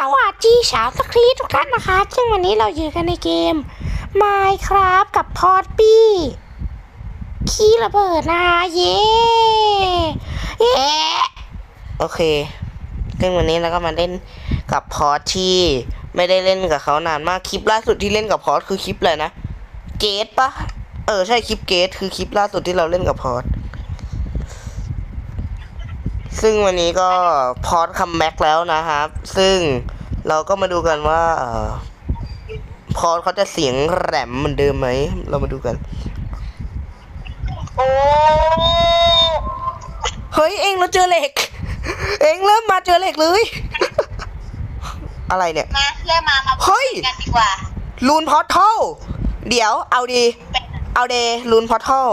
สวัสดีชาวสครีทุกท่านนะคะ ซึ่งวันนี้เราอยู่กันในเกม Minecraft กับพอดปี้ขี้ระเบิดนะคะเย้เย้โอเคซึ่งวันนี้เราก็มาเล่นกับพอร์ตที่ไม่ได้เล่นกับเขานานมาก คลิปล่าสุดที่เล่นกับพอร์ตคือคลิปอะไรนะ เกตปะเออใช่คลิปเกตคือคลิปล่าสุดที่เราเล่นกับพอร์ต ซึ่งวันนี้ก็พอร์ตคัมแบ็กแล้วนะครับ ซึ่งเราก็มาดูกันว่าเอ่อพอร์ตเขาจะเสียงแหลมเหมือนเดิมไหม เรามาดูกัน โอ้เฮ้ย เองเราเจอเหล็ก เองเริ่มมาเจอเหล็กเลย อะไรเนี่ย มาเริ่มมา มาเฮ้ยกันดีกว่าลูนพอร์ทัลเดี๋ยวเอาดีเป็นเอาเดลูนพอร์ทัล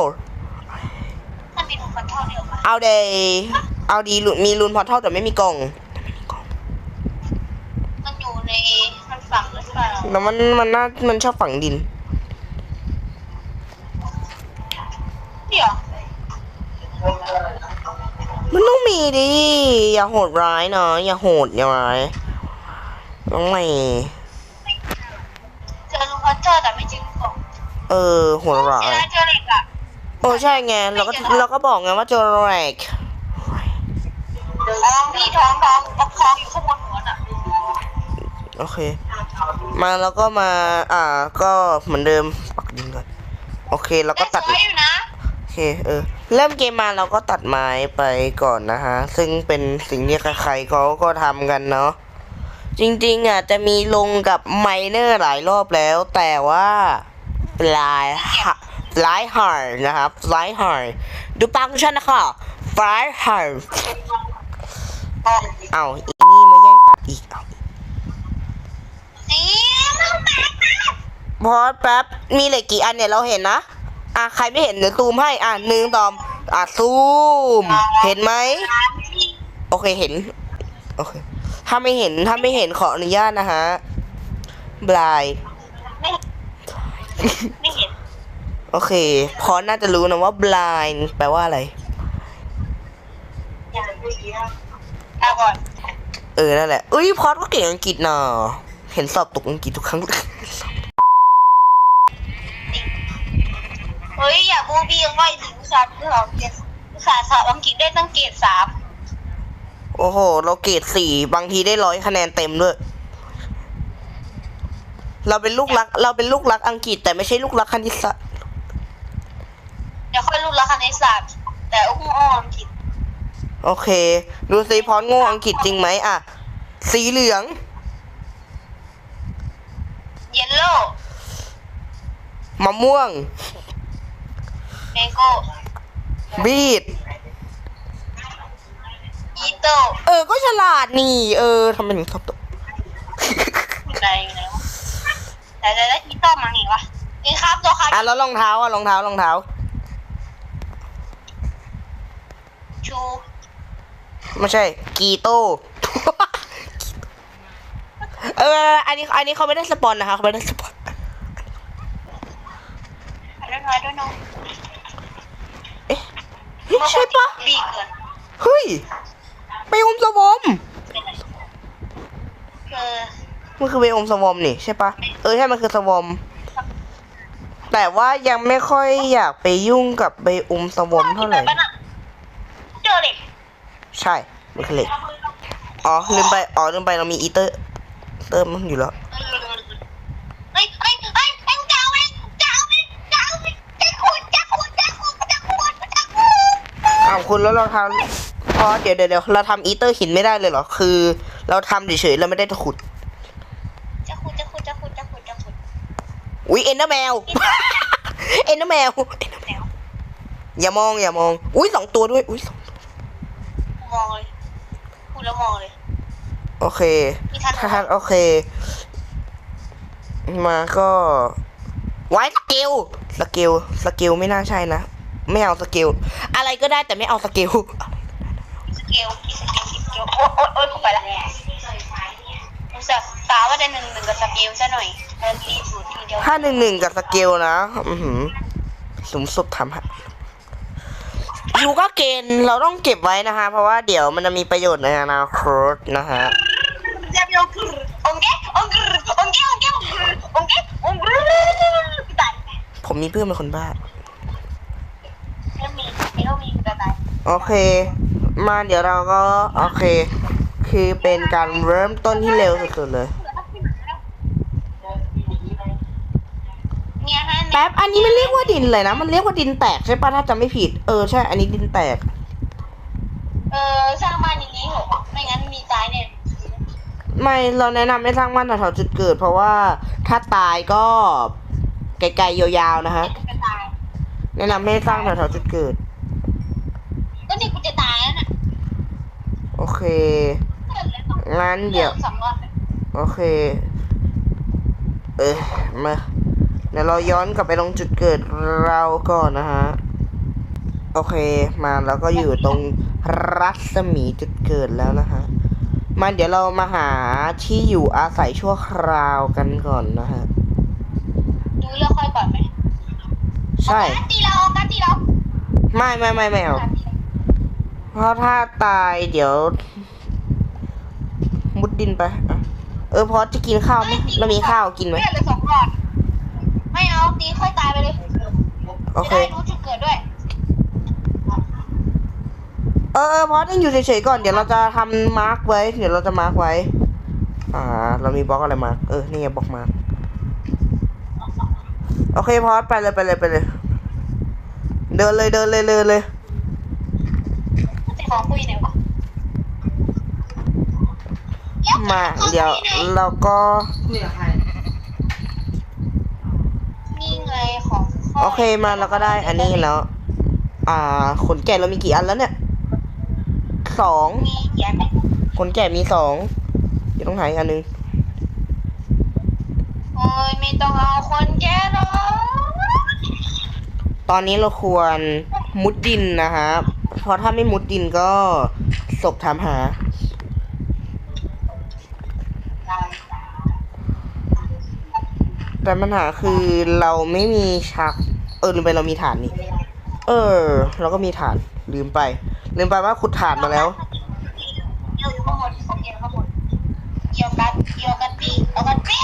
มันมีดูคอนโทรลเดียวกันเอาเด เอาดีมีลูนพอร์ทัลแต่ไม่มีกล่องมันอยู่ในมันฝังหรือเปล่าแล้วมันมันน่ามันชอบฝังดินเดี๋ยวมันต้องมีดิ อย่าโหดร้ายเนาะอย่าโหดอย่าร้ายน้องไม่เจอลูกคอนโทรลแต่ไม่เจอลูกกล่องเออโหดร้าเจยอเจอเหล็กอะโอ้ใช่ไงเราก็เราก็บอกไงว่าเจอแรก ท้องพี่ท้องท้องท้องท้องอยู่ข้างบนหัวน่ะโอเค มาแล้วก็มา อ่า ก็เหมือนเดิมปักดินก่อน โอเค แล้วก็ได้ตัดสวยอยู่นะ โอเค เออ เริ่มเกมมาเราก็ตัดไม้ไปก่อนนะฮะ ซึ่งเป็นสิ่งที่ใครๆเขาก็ทำกันเนาะ จริงๆอะจะมีลงกับไมเนอร์หลายรอบแล้ว แต่ว่าปลายฮะปลายฮาร์นะครับปลายฮาร์ดูปังชันนะคะปลายฮาร์ เอาอีนี่มาแย่งตัดอีกเอานี่มันแตกนะพอแป๊บมีเหล็กกี่อันเนี่ยเราเห็นนะอะใครไม่เห็นเดี๋ยวซูมให้อะหนึ่งตอมอะซูม เห็นไหมโอเคเห็นโอเคถ้าไม่เห็นถ้าไม่เห็นขออนุญาตนะฮะบลายไม่ไม่เห็น โอเค พอน่าจะรู้นะว่า blind แปลว่าอะไร เอาก่อน เออ นั่นแหละเอ้ยพอดก็เก่งอังกฤษน่ะเห็นสอบตกอังกฤษทุกครั้ง เฮ้ย อย่าบูบี้ยังไงถึงอุตส่าห์ที่เราเรียนอุตส่าห์สอบอังกฤษได้ตั้งเกรดสามโอ้โห เราเกรดสี่บางทีได้ร้อยคะแนนเต็มด้วย เราเป็นลูกรัก เราเป็นลูกรักอังกฤษ แต่ไม่ใช่ลูกรักคณิตศาสตร์เดี๋ยวค่อยรู้ละคณิตศาสตร์แต่อุ้งอ้ออังกฤษ โอเค ดูสิพอดโง่อังกฤษจริงไหมอะ สีเหลือง เยลโล่มะม่วงเมงโก้บีด อีโต้เออ ก็ฉลาดนี่ เออทำไมถึงชอบตกอะไรอย่างเงี้ยแต่แต่แล้วอีโต้มาไงวะนี่ครับตัวครับอะแล้วรองเท้าอะรองเท้ารองเท้า ชู ไม่ใช่ กีโต้เออ อันนี้ อันนี้เขาไม่ได้สปอนนะคะเขาไม่ได้สปอนอะไรน้อยด้วยน้องเอ๊ะเฮ้ยใช่ปะบีเกินเฮ้ย ไปอมสวอมคือมันคือไปอมสวอมนี่ใช่ปะเออใช่ มันคือสวอม แต่ว่ายังไม่ค่อยอยากไปยุ่งกับใบอมสวอมเท่าไหร่เจอเหล็ก ใช่ มันคือเหล็ก อ๋อ ลืมไป อ๋อ ลืมไป เรามีอีเตอร์ เติมมันอยู่แล้ว เฮ้ยเฮ้ยเฮ้ยเอ็งเจ้าเอ็งเจ้าเอ็งเจ้าเอ็งจะขุดจะขุดจะขุดจะขุดจะขุดอ้าวคุณแล้วเราทำอ๋อเดี๋ยวเดี๋ยวเดี๋ยวเราทำอีเตอร์หินไม่ได้เลยเหรอ คือ เราทำเฉยๆเราไม่ได้จะขุด จะขุดจะขุดจะขุดจะขุดจะขุดอุ้ยเอ็นเดอร์แมว เอ็นเดอร์แมวอย่ามองอย่ามอง อุ้ยสองตัวด้วย อุ้ยสองตัว มองเลยพูดแล้วมองเลย โอเคมีทันถ้าโอเค มาก็ไว้สกิลสกิลสกิลไม่น่าใช่นะ ไม่เอาสกิลอะไรก็ได้แต่ไม่เอาสกิลสเกลมีสเกลมีสเกลโอ๊ยโอ๊ยโอ๊ยกูไปละรู้สึกตาว่าได้หนึ่งหนึ่งกับสเกลซะหน่อยเออรีบสูตรทีเดียวถ้าหนึ่งหนึ่งกับสกิลนะ อือหือสมสุดทำฮะ ยูก็เกณฑ์เราต้องเก็บไว้นะคะ เพราะว่าเดี๋ยวมันจะมีประโยชน์ในอนาคตนะฮะ ผมมีเพื่อนเป็นคนบ้า โอเค มาเดี๋ยวเราก็ โอเค คือเป็นการเริ่มต้นที่เร็วสุดเลย แป๊บ อันนี้มันเรียกว่าดินเลยนะ มันเรียกว่าดินแตกใช่ปะถ้าจำไม่ผิด เออใช่ อันนี้ดินแตก เออสร้างบ้านอย่างนี้เหรอไม่งั้นมีตายเนี่ยไม่เราแนะนำให้สร้างบ้านแถวๆจุดเกิด เพราะว่าถ้าตายก็ไกลๆยาวๆนะฮะจะตายแนะนำให้สร้างแถวๆจุดเกิด ก็นี่กูจะตายแล้วน่ะโอเคงั้นเดี๋ยว สองรอบ โอเค เออมา เดี๋ยวเราย้อนกลับไปตรงจุดเกิดเราก่อนนะฮะ โอเคมาแล้วก็อยู่ตรงรัศมีจุดเกิดแล้วนะฮะมาเดี๋ยวเรามาหาที่อยู่อาศัยชั่วคราวกันก่อนนะฮะดูเลือกค่อยก่อนไหมใช่การตีเราการตีเราไม่ไม่ไม่ไม่เอาการตีเราเพราะถ้าตายเดี๋ยว มุดดินไปอะเออพอจะกินข้าวไหมเรามีข้าวกินไหมเลือดเหลยสองหลอด ไม่เอาตีค่อยตายไปเลยโอเค จะได้รู้จุดเกิดด้วย เออเออพอสยังอยู่เฉยๆก่อน เดี๋ยวเราจะทำมาร์กไว้ เดี๋ยวเราจะมาร์กไว้ อ่า เรามีบล็อกอะไรมาร์กเออ นี่ไงบล็อกมาร์กโอเคพอสไปเลยไปเลยไปเลย เดินเลยเดินเลยเดินเลย จะขอคุยหน่อยวะมา เดี๋ยวเราก็นี่ไงของข้ โอเคมาเราก็ได้อันนี้แล้ว อ่า ขนแกะเรามีกี่อันแล้วเนี่ยสองมีเขียนไหมขนแกะมีสองเดี๋ยวต้องหาอีกอันหนึงโอ้ยไม่ต้องเอาคนแก่หรอกตอนนี้เราควรมุดดินนะครับเพราะถ้าไม่มุดดินก็ศพทำหาแต่ปัญหาคือเราไม่มีชัก เออลืมไปเรามีฐานนี่ เออ เราก็มีฐาน ลืมไป ลืมไปว่าขุดฐานมาแล้วเกี่ยวข้างบนเกี่ยวข้างบนเกี่ยวกันเกี่ยวกันปีเอากันปี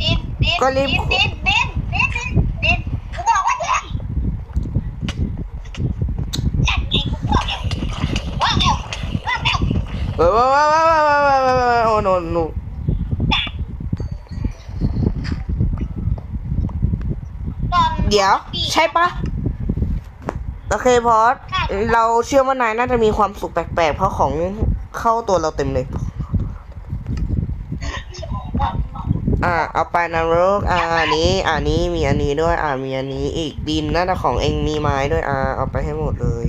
ดินดินก็รีบ ดินดินดินดินดินดินกูบอกว่าดินจัดเองกูบอกแล้วว่าแล้วว่าแล้ว เออว้าวว้าวว้าวว้าวว้าวว้าวว้าวโอ้โนโน ตอน เดี๋ยว ใช่ปะโอเคพอสเราเชื่อว่านายน่าจะมีความสุขแปลกๆ เพราะของเข้าตัวเราเต็มเลย อ่า เอาไปนรกอ่าอันนี้ อันนี้มีอันนี้ด้วย อ่ามีอันนี้อีกดินน่าจะของเองมีไม้ด้วย อ่า เอาไปให้หมดเลย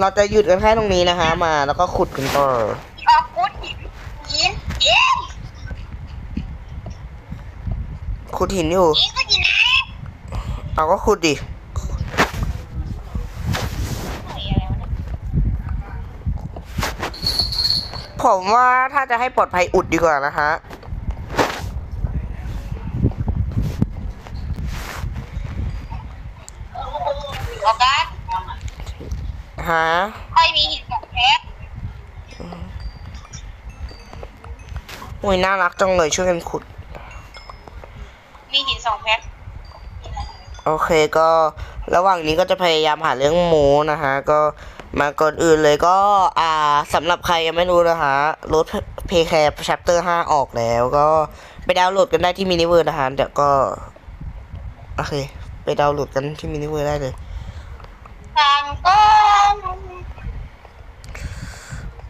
เราจะหยุดกันแค่ตรงนี้นะคะ มาแล้วก็ขุดกันต่อออกพุทธหินหินหินขุดหินอยู่หินก็หินนะ เอาก็ขุดดิเฮ้ยอะไรวะเนี่ยผมว่าถ้าจะให้ปลอดภัยอุดดีกว่านะคะออกกันหาค่อยมีหินสองแพ็คโอ้ยน่ารักจังเลยช่วยกันขุด มีหินสองแพ็ค โอเคก็ระหว่างนี้ก็จะพยายามหาเรื่องโมนะฮะก็มาก่อนอื่นเลยก็อ่าสำหรับใครยังไม่รู้นะคะรถเพย์แคร์ชัปเตอร์ห้าออกแล้ว ก็ไปดาวน์โหลดกันได้ที่มินิเวิร์นะคะเดี๋ยวก็โอเค ไปดาวน์โหลดกันที่มินิเวิร์ได้เลย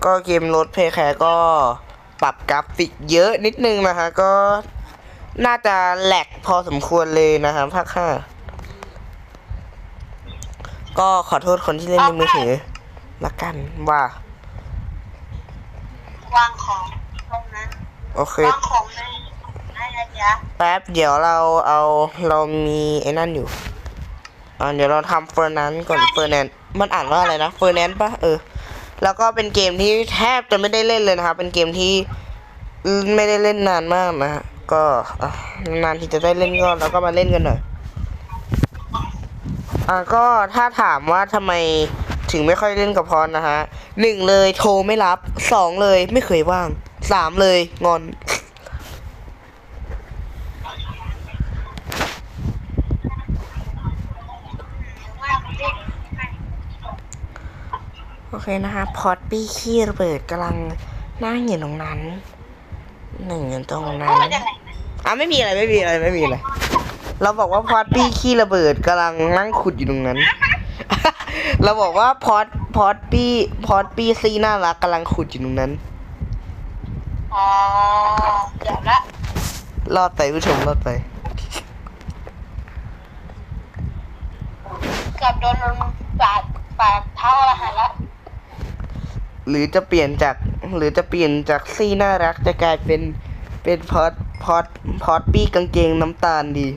ก็เกมรถเพย์แคร์ก็ปรับกราฟิกเยอะนิดนึงนะคะก็น่าจะแหลกพอสมควรเลยนะคะภาคห้า ก็ขอโทษคนที่เล่นในมือถือละกันว่า วางของตรงนั้นโอเควางของในในระยะแป๊บเดี๋ยวเราเอาเรามีไอ้นั่นอยู่อ่าเดี๋ยวเราทำเฟอร์นันก่อนเฟอร์นันมันอ่านว่าอะไรนะเฟอร์นันปะเออ แล้วก็เป็นเกมที่แทบจะไม่ได้เล่นเลยนะครับ เป็นเกมที่ไม่ได้เล่นนานมากนะฮะก็อะนานที่จะได้เล่นก็เราก็มาเล่นกันหน่อย่าก็ถ้าถามว่าทำไมถึงไม่ค่อยเล่นกับพรนะฮะหนึ่งเลยโทรไม่รับสองเลยไม่เคยว่างสามเลยงอน โอเคนะคะพอดปี้ขี้ระเบิดกำลังนั่งอยู่ตรงนั้น หนึ่งอยู่ตรงนั้นอะไม่มีอะไรไม่มีอะไรไม่มีอะไร เราบอกว่าพอดปี้ขี้ระเบิดกำลังนั่งขุดอยู่ตรงนั้น เราบอกว่าพอดพอดปี้พอดปี้ซีน่ารักกำลังขุดอยู่ตรงนั้น อ๋อเดี๋ยวละรอดไปผู้ชมรอดไป เกือบโดนลงปาดปาดเท้าอาหารละหรือจะเปลี่ยนจากหรือจะเปลี่ยนจากซีน่ารักจะกลายเป็นเป็นพอดพอดพอดปี้กางเกงน้ำตาลดี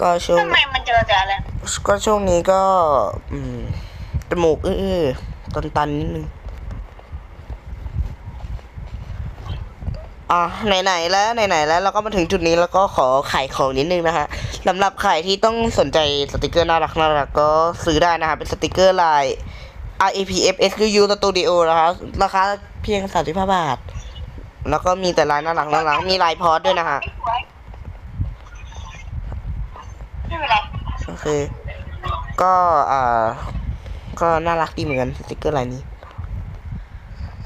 ก็ช่วงทำไมมันเจอแต่อะไรก็ช่วงนี้ก็ อืมจมูกอื้อๆตันตันๆนิดนึงอะไหนๆแล้วไหนๆแล้วเราก็มาถึงจุดนี้แล้วก็ขอขายของนิดนึงนะคะสำหรับใครที่ต้องสนใจสติกเกอร์น่ารักน่ารักก็ซื้อได้นะคะเป็นสติกเกอร์ลาย RAPF SQU Studio นะคะราคาเพียง35บาท แล้วก็มีแต่ลายน่ารักน่ารักมีลายพอสด้วยนะคะ ไม่สวยไม่เป็นไรโอเค ก็อ่า ก็น่ารักดีเหมือนกันสติกเกอร์ลายนี้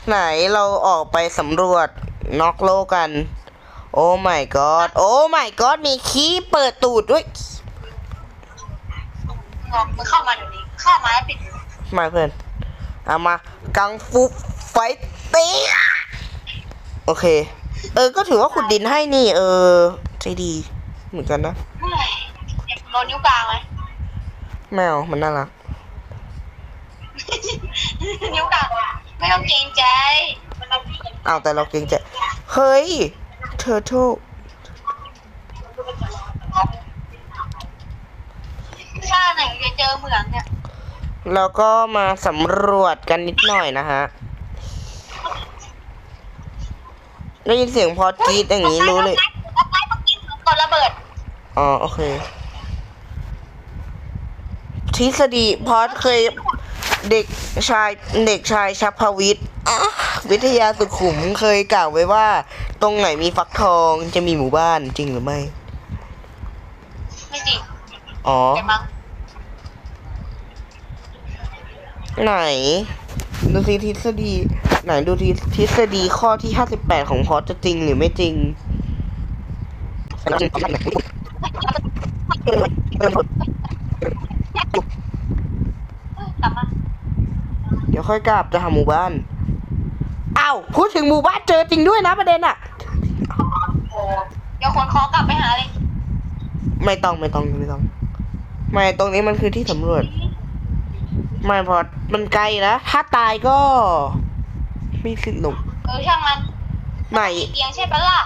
ไหนเราออกไปสำรวจนอกโลกกัน โอ้ my god โอ้ my god มีขี้เปิดตูดด้วยงอกมึงเข้ามาเดี๋ยวนี้เข้ามาแล้วปิดมาเพื่อนเอามากังฟูไฟติ้งโอเค เออ ก็ถือว่าขุดดินให้นี่ เออใจดีเหมือนกันนะเฮ้ยเจ็บ โดนนิ้วกลางไหมแมวมันน่ารัก นิ้วกลางไม่ต้องเกรงใจเอาแต่เราเกรงใจ เฮ้ย เทอร์โทชาติไหนจะเจอเหมืองเนี่ย แล้วก็มาสำรวจกันนิดหน่อยนะฮะ ได้ยินเสียงพอดกรีดอย่างนี้รู้เลยแล้วใต้ต้องกินกดระเบิด อ๋อ โอเค ทฤษฎีพอดเคยเด็กชายเด็กชายชัพวิทย์อะวิทยาสุขุมเคยกล่าวไว้ว่า ตรงไหนมีฟักทองจะมีหมู่บ้านจริงหรือไม่ ไม่จริงอ๋อแต่มั้งไหน ดูสิทฤษฎีไหนดูทฤทฤษฎีข้อที่ห้าสิบแปดของพอดจะจริงหรือไม่จริง กลับมาเดี๋ยวค่อยกลับจะหาหมู่บ้านอ้าวพูดถึงหมู่บ้านเจอจริงด้วยนะประเด็นอะโอ้เดี๋ยวคนคอกลับไปหาเลยไม่ต้องไม่ต้องไม่ต้อง ไม่ตรงนี้มันคือที่สำรวจ ไม่พอมันไกลนะถ้าตายก็มีสิทธิ์หลงเออช่างมันไหนเตียงใช่ปะล่ะ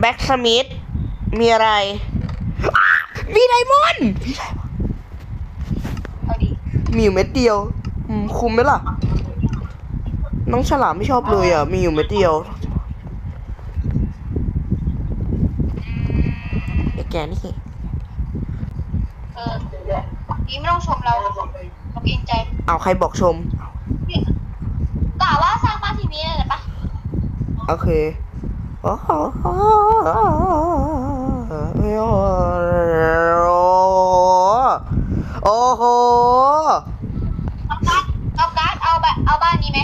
แบ็กสมิธมีอะไรอะมีไดมอนด์เอาดิ มีอยู่เม็ดเดียวอืมคุ้มไหมล่ะ น้องฉลามไม่ชอบเลยอะ มีอยู่เม็ดเดียวไอ้แกนี่ เออดีไม่ต้องชมเราเราเกรงใจเอาใครบอกชม กล่าวว่าสร้างบ้านที่นี้เลยปะโอเคโอ้โหโอ้โห เอาการ์ดเอาการ์ดเอาแบบเอาบ้านนี้ไหม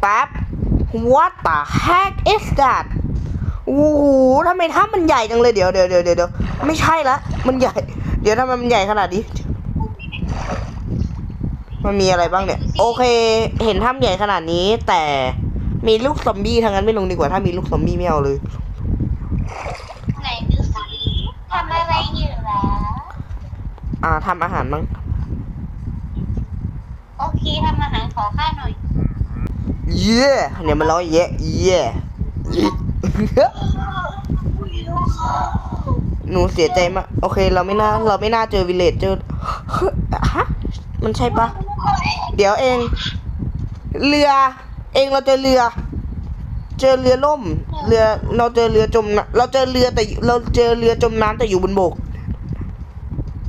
แป๊บ What the heck is that โอ้โหทำไมถ้ามันใหญ่จังเลยเดี๋ยวเดี๋ยวเดี๋ยวเดี๋ยวไม่ใช่ละ มันใหญ่ เดี๋ยวทำไมมันใหญ่ขนาดนี้ มันมีอะไรบ้างเนี่ย โอเค เห็นถ้ำใหญ่ขนาดนี้ แต่มีลูกซอมบี้ทางนั้นไม่ลงดีกว่า ถ้ามีลูกซอมบี้ไม่เอาเลย ไหนดูสิทำอะไรอยู่ล่ะอ่าทำอาหารมั้ง โอเคทำอาหารขอข้าหน่อย เย่เนี่ยมันร้องเย่เย่หนูเสียใจมาก โอเค เราไม่น่า เราไม่น่าเจอวิลเลจเจอฮะมันใช่ปะเดี๋ยวเอง เรือ เองเราเจอเรือ เจอเรือล่ม เรือเราเจอเรือจมน้ำเราเจอเรือแต่เราเจอเรือจมน้ำแต่อยู่บนบก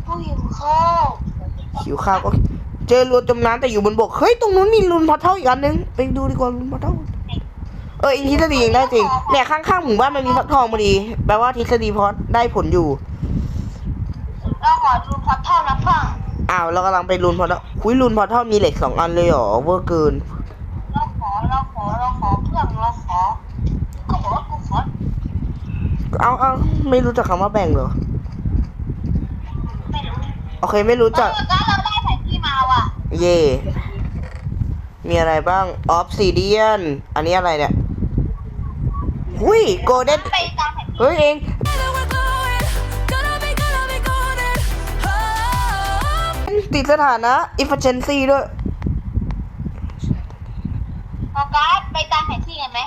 ผู้หิวข้าวหิวข้าวก็ เจอเรือจมน้ำแต่อยู่บนบก เฮ้ย ตรงนู้นมีลุนพอเท่าอีกอันนึง ไปดูดีกว่าลุนพอเท่า เอออินทฤษฎีเองได้จริงเนี่ยข้างๆหมู่บ้านมันมีฟักทองพอดี แปลว่าทฤษฎีพอได้ผลอยู่ เราขอดูพอดท่อนะพ่ออ้าวเรากำลังไปรุนพอร์ทัลคุยรุนพอร์ทัลมีเหล็กสองอันเลยเหรอเวอร์เกิน เราขอ เราขอ เราขอเครื่องเราขอก็บอกว่ากูขอ เอาเอาไม่รู้จักคำว่าแบ่งเหรอ ไม่รู้ โอเคไม่รู้เอจักอก็เรา เย่ มีอะไรบ้าง ออฟซิเดียน อันนี้อะไรเนี่ย หุยโกลเด้นไปตามแผนที่เฮ้ยเอง ติดสถานะ efficiency ด้วยออกัสไปตามแผนที่กันไหม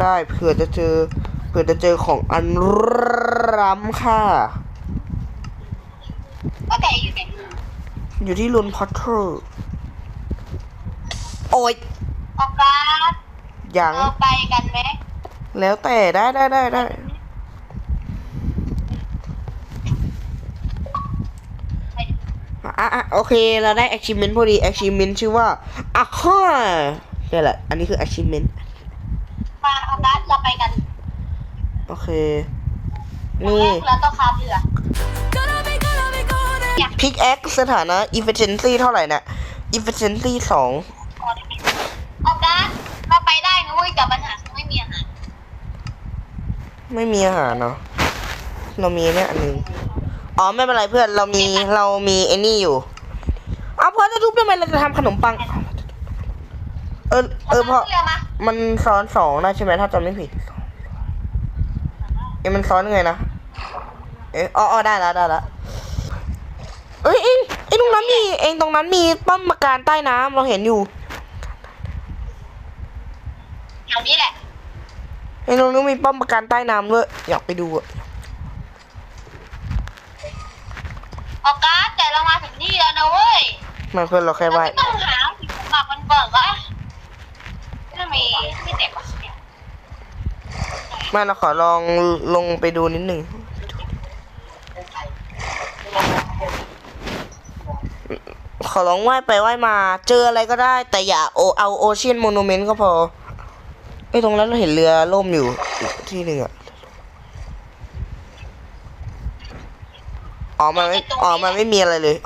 ได้เผื่อจะเจอ เผื่อจะเจอของอันร้ำค่าก็แต่อยู่ไหน อยู่ที่ลุนพอตเทอร์ โอ้ยออกัสยังเราไปกันไหมแล้วแต่ได้ได้ได้ได้ไปอะอะโอเค เราได้ achievement พอดี achievement ชื่อว่าอะฮ่านี่แหละ อันนี้คือ achievement มาออกัสเราไปกัน โอเคแรนี่กเราต้องคาบเรือ pickaxe สถานะ efficiency เท่าไหร่นะ efficiency สองออกัสเราไปได้นะเว้ยแต่ปัญหาคือไม่มีอาหาร ไม่มีอาหารเนาะเรามีเนี่ยอันหนึงอ๋อ ไม่เป็นไรเพื่อน เรามีเรามีไอ้นี่อยู่เอาพอจะทุบทำไมเราจะทำขนมปัง เออเออพอากัสขึ้นเรือมามันซ้อนสองได้ใช่ไหมถ้าจำไม่ผิดเอ้ยมันซ้อนยังไงนะ เอ๊ะอ๋ออ๋อได้แล้วได้แล้ว เอ้ยเองเองตรงนั้นมีเองตรงนั้นมีป้อมปราการใต้น้ำเราเห็นอยู่แถวนี้แหละเองตรงนู้นมีป้อมปราการใต้น้ำด้วยอยากไปดูอะออกัสแต่เรามาถึงที่แล้วนะเว้ยไมันเพื่อนเราแค่เราไหวไม่ต้องหาสิ่งสมบัติมันเบิกวะทำไมไม่เด็กวะเนี่ย ไม่เราขอลองลงไปดูนิดหนึ่ง ขอลองไหว้ไปไหว้มา เจออะไรก็ได้ แต่อย่าโอเอาโอเชียนโมโนเมนต์ก็พอไอ้ยตรงนั้นเราเห็นเรือล่มอยู่อีกที่หนึ่งอะอ๋อมันไม่อ๋อมันไม่มีอะไรเลย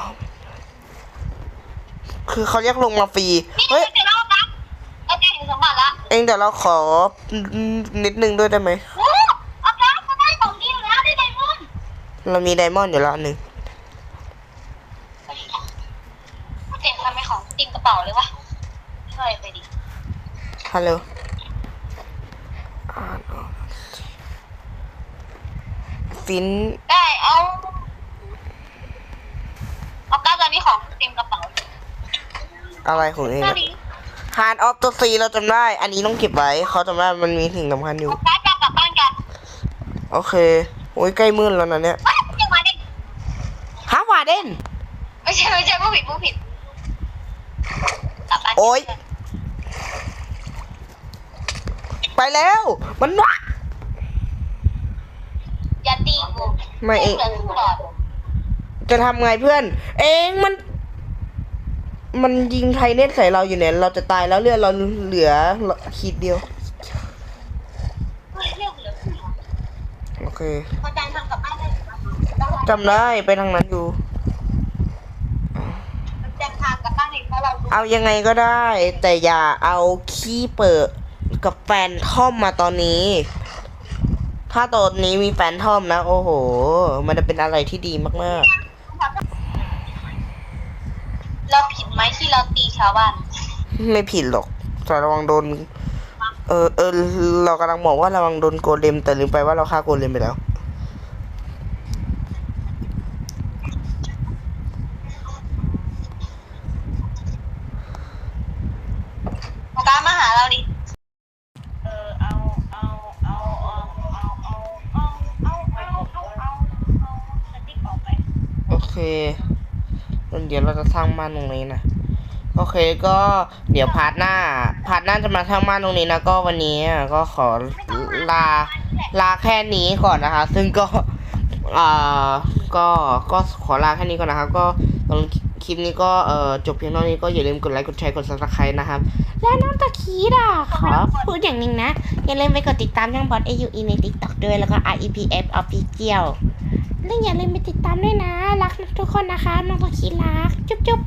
คือเขาเรียกลงมาฟรีนี่เฮ้ยเสร็จแล้วออกัสเราเจอถึงสมบัติละเองเดี๋ยวเราขอนิดนึงด้วยได้ไหมโอ้ออกัสเราได้ของดีแล้วได้ไดมอนด์เรามีไดมอนด์อยู่แล้วอันหนึ่ง เจ๋งทำไมของติมกระเป๋าเลยวะช่วยไปดิฮัลโหลฟินได้เอาออกัสตอนนี้ของเต็มกระเป๋าอะไรของเองตอนนี้ฮาร์ดออฟตัวซีเราจำได้ อันนี้ต้องเก็บไว้เขาจำได้มันมีสิ่งสำคัญอยู่ออกัสจะกลับบ้านกัน โอเค โอ้ยใกล้มืดแล้วนะเนี่ยว้ายยังมาเด็กฮาวาเดนไม่ใช่ไม่ใช่ผู้ผิดผู้ผิดกลับบ้าน โอ๊ยไปแล้ว มันวะอย่าตีกูไม่เอง เหลือกูหลอดจะทำไงเพื่อน เองมัน มันยิงไทเน็ตใส่เราอยู่เนี่ย เราจะตายแล้วเลือดเราเหลือขีดเดียวเฮ้ยเรียกเหลือกูหลอดโอเค พอจานทำกลับบ้านได้หรือเปล่าจำได้ไปทางนั้นอยู่ จานทางกลับบ้านเอง เพราะเรารู้เอายังไงก็ได้ แต่อย่าเอาขี้เปิดกับแฟนทอมมาตอนนี้ ถ้าตอนนี้มีแฟนทอมนะ โอ้โห มันจะเป็นอะไรที่ดีมากเราผิดไหมที่เราตีชาวบ้านๆไม่ผิดหรอกแต่ระวังโดน เออเออเรากำลังบอกว่าระวังโดนโกเลมแต่ลืมไปว่าเราฆ่าโกเลมไปแล้ว ร้างบ้านตรงนี้นะโอเคก็เดี๋ยวพาร์ทหน้า พาร์ทหน้าจะมาสร้างบ้านตรงนี้นะก็วันนี้ก็ขอลาลาแค่นี้ก่อนนะคะ ซึ่งก็อ่าก็ก็ขอลาแค่นี้ก่อนนะครับก็ตรงคลิปนี้ก็เอ่อจบเพียงเท่านี้ก็อย่าลืมกดไลค์กดแชร์กดซับสไครต์นะครับ และน้องตะคีดอะขอพูดอย่างหนึ่งนะ อย่าลืมไปกดติดตามช่องบอสเอยูอีในติ๊กต็อกด้วยแล้วก็ R E P F ออฟฟิเชียล และอย่าลืมไปติดตามด้วยนะ รักทุกคนนะคะ น้องตะคีรัก จุ๊บจุ๊บ